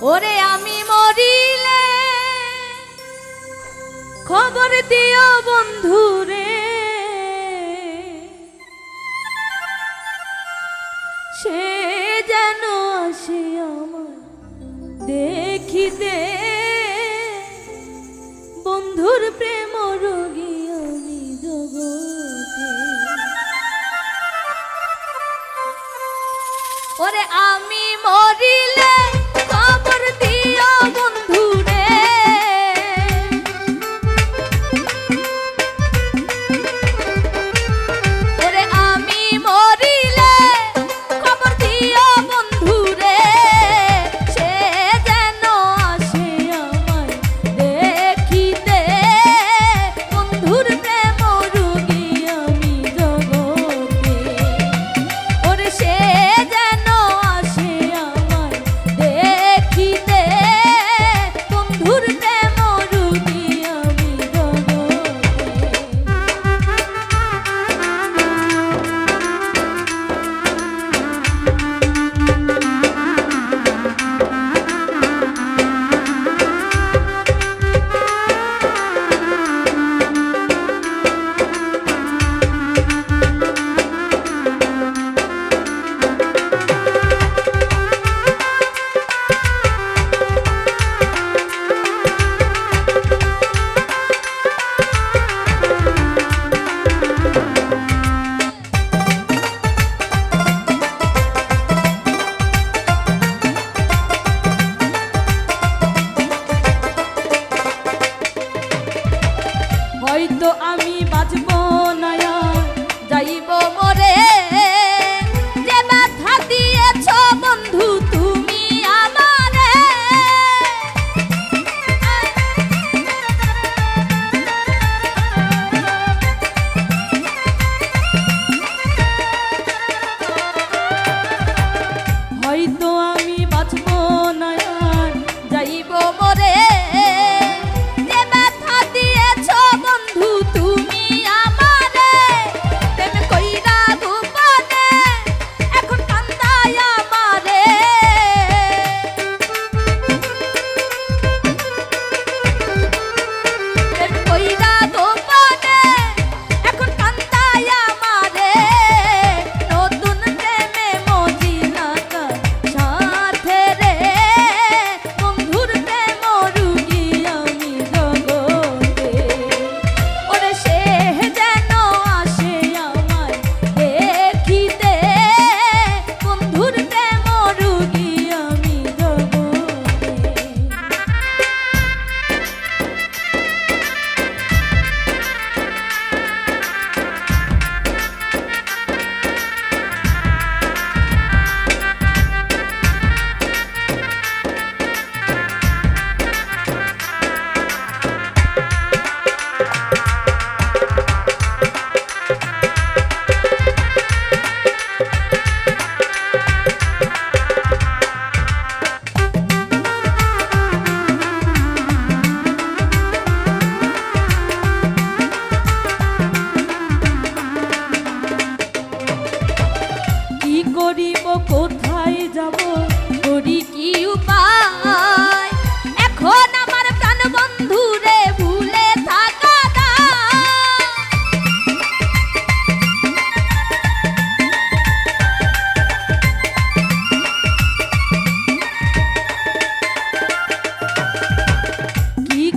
ওরে আমি মরিলে, খবর দিও বন্ধু রে সে যেন আসে আমার দেখিতে। বন্ধুর প্রেম রোগী আমি জগতে। ওরে আমি মরিলে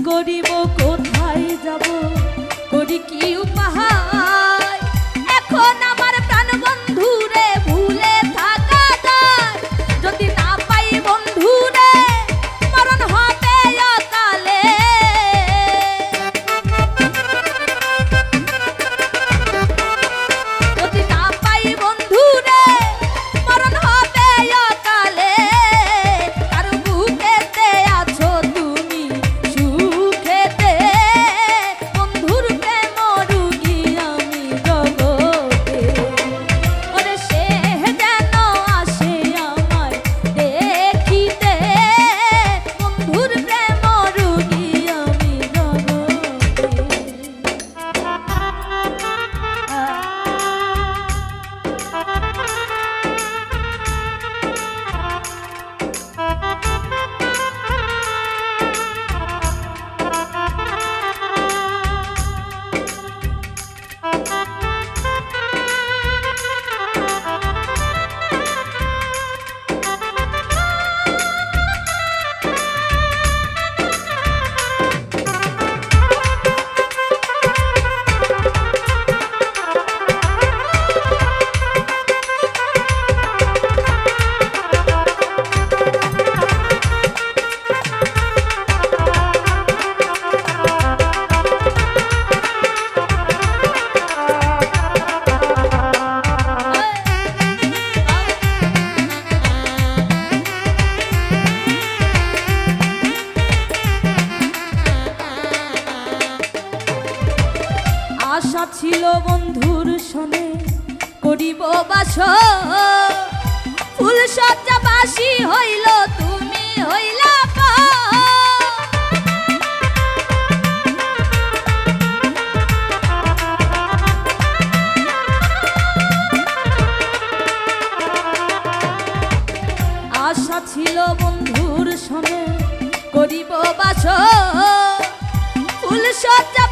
করিব কোথায় যাব? করি কি উপহার? ছিল বন্ধুর সনে করিব বাস ফুল সজ্জা বাসি হইল, তুমি হইলা। আশা ছিল বন্ধুর করিব বাস ফুল সজ্জা